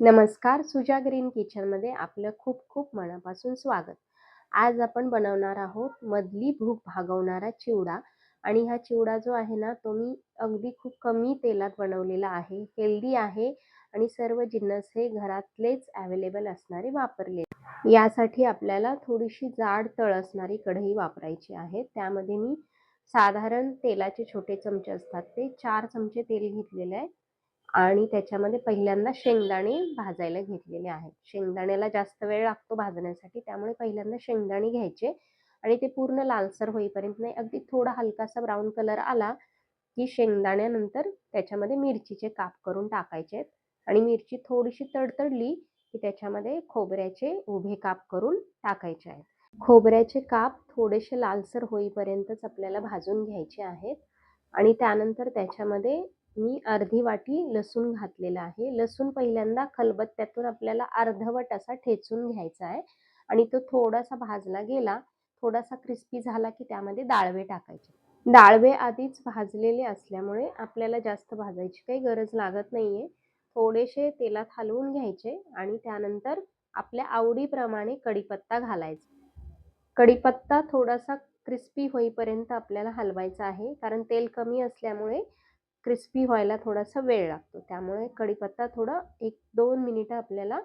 नमस्कार सुजा ग्रीन किचनमध्ये आपलं खूप खूप मनापासून स्वागत. आज आपण बनवणार आहोत मधली भूक भागवणारा चिवडा आणि हा चिवडा जो आहे ना तो मी अगदी खूप कमी तेलात बनवलेला आहे हेल्दी आहे आणि सर्व जिन्नस हे घरातलेच अवेलेबल असणारे वापरले. यासाठी आपल्याला थोडीशी जाड तळ असणारी कढई वापरायची आहे. त्यामध्ये मी साधारण तेलाचे छोटे चमचे असतात ते चार चमचे तेल घेतलेले आहे. आणि त्याच्यामध्ये पहिल्यांदा शेंगदाणे भाजायला घेतलेले आहेत. शेंगदाण्याला जास्त वेळ लागतो भाजण्यासाठी त्यामुळे पहिल्यांदा शेंगदाणे घ्यायचे आणि ते पूर्ण लालसर होईपर्यंत नाही अगदी थोडा हलकासा ब्राऊन कलर आला की शेंगदाण्यानंतर त्याच्यामध्ये मिरचीचे काप करून टाकायचे आणि मिरची थोडीशी तडतडली की त्याच्यामध्ये खोबऱ्याचे उभे काप करून टाकायचे आहेत. खोबऱ्याचे काप थोडेसे लालसर होईपर्यंतच आपल्याला भाजून घ्यायचे आहेत. आणि त्यानंतर त्याच्यामध्ये मी अर्धी वाटी लसूण घातलेला आहे. लसूण पहिल्यांदा खलबत्त्यातून आपल्याला अर्धवट असा ठेचून घ्यायचा आहे आणि तो थोडासा भाजला गेला थोडासा क्रिस्पी झाला की त्यामध्ये डाळवे टाकायचे. डाळवे आधीच भाजलेले असल्यामुळे आपल्याला जास्त भाजायची काही गरज लागत नाहीये. थोडेसे तेलात हलवून घ्यायचे आणि त्यानंतर आपल्या आवडीप्रमाणे कढीपत्ता घालायचा. कढीपत्ता थोडासा क्रिस्पी होईपर्यंत आपल्याला हलवायचा आहे कारण तेल कमी असल्यामुळे क्रिस्पी व्हायला थोडासा वेळ लागतो. त्यामुळे कढीपत्ता थोडं एक दोन मिनिटं आपल्याला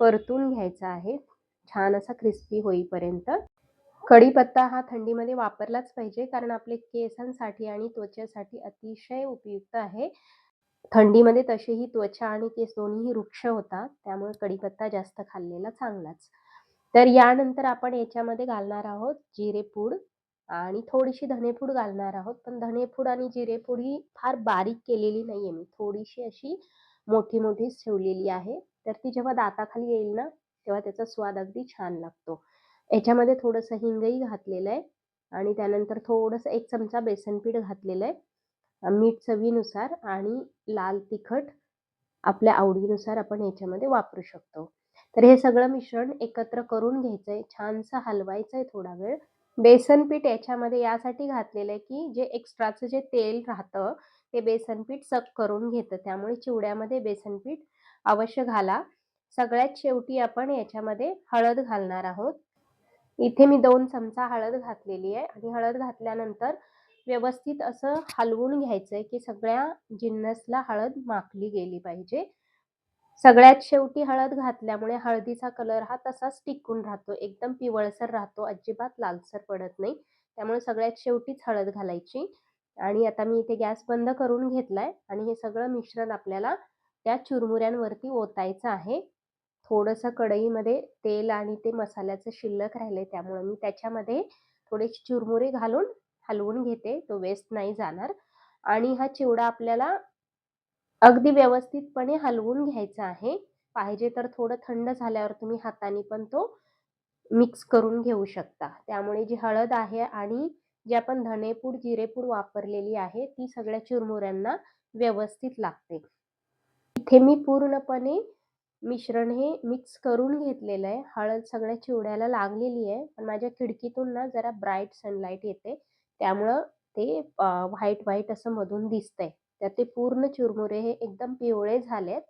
परतून घ्यायचा आहे. छान असा क्रिस्पी होईपर्यंत. कढीपत्ता हा थंडीमध्ये वापरलाच पाहिजे कारण आपले केसांसाठी आणि त्वचेसाठी अतिशय उपयुक्त आहे. थंडीमध्ये तशीही त्वचा आणि केस दोन्हीही वृक्ष होतात त्यामुळे कढीपत्ता जास्त खाल्लेला चांगलाच. तर यानंतर आपण याच्यामध्ये घालणार आहोत जिरेपूड आणि थोडीशी धनेपूड घालणार आहोत. पण धनेपूड आणि जिरेपूड ही फार बारीक केलेली नाहीये मी. थोडीशी अशी मोठी मोठीच ठेवलेली आहे. तर ती जेव्हा दाताखाली येईल ना तेव्हा त्याचा स्वाद अगदी छान लागतो. याच्यामध्ये थोडंसं हिंगही घातलेलं आहे आणि त्यानंतर थोडंसं एक चमचा बेसन पीठ घातलेलं आहे. मीठ चवीनुसार आणि लाल तिखट आपल्या आवडीनुसार आपण याच्यामध्ये वापरू शकतो. तर हे सगळं मिश्रण एकत्र करून घ्यायचंय. छानसं हलवायचंय थोडा वेळ. बेसन पीठ याच्यामध्ये यासाठी घातलेलं आहे की जे एक्स्ट्राचं जे तेल राहतं ते बेसन पीठ सक करून घेतं. त्यामुळे चिवड्यामध्ये बेसन पीठ अवश्य घाला. सगळ्यात शेवटी आपण याच्यामध्ये हळद घालणार आहोत. इथे मी दोन चमचा हळद घातलेली आहे आणि हळद घातल्यानंतर व्यवस्थित असं हलवून घ्यायचंय की सगळ्या जिन्नसला हळद माखली गेली पाहिजे. सगळ्यात शेवटी हळद घातल्यामुळे हळदीचा कलर हा तसाच टिकून राहतो. एकदम पिवळसर राहतो. अजिबात लालसर पडत नाही. त्यामुळे सगळ्यात शेवटीच हळद घालायची. आणि आता मी इथे गॅस बंद करून घेतलाय. आणि हे सगळं मिश्रण आपल्याला त्या चुरमुऱ्यांवरती ओतायचं आहे. थोडंसं कढईमध्ये तेल आणि ते मसाल्याचं शिल्लक राहिले त्यामुळे मी त्याच्यामध्ये थोडे चुरमुरे घालून हलवून घेते. तो वेस्ट नाही जाणार. आणि हा चिवडा आपल्याला अगदी व्यवस्थितपणे हलवून घ्यायचा आहे. पाहिजे तर थोडं थंड झाल्यावर तुम्ही हाताने पण तो मिक्स करून घेऊ शकता. त्यामुळे जी हळद आहे आणि जी आपण धनेपूड जिरेपूड वापरलेली आहे ती सगळ्या चुरमुऱ्यांना व्यवस्थित लागते. इथे मी पूर्णपणे मिश्रण हे मिक्स करून घेतलेलं आहे. हळद सगळ्या चिवड्याला लागलेली आहे. पण माझ्या खिडकीतून ना जरा ब्राईट सनलाईट येते. त्यामुळं ते व्हाईट व्हाईट असं मधून दिसतंय. तर ते पूर्ण चुरमुरे हे एकदम पिवळे झालेत.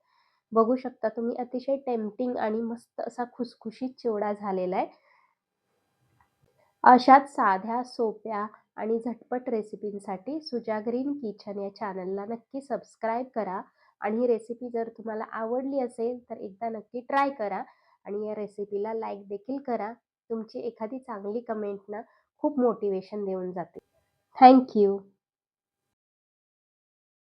बघू शकता तुम्ही अतिशय टेम्पटिंग आणि मस्त असा खुसखुशीत चिवडा झालेला आहे. अशाच साध्या सोप्या आणि झटपट रेसिपींसाठी सुजा ग्रीन किचन या चॅनलला नक्की सबस्क्राईब करा. आणि ही रेसिपी जर तुम्हाला आवडली असेल तर एकदा नक्की ट्राय करा आणि या रेसिपीला लाईक देखील करा. तुमची एखादी चांगली कमेंट ना खूप मोटिवेशन देऊन जाते. थँक्यू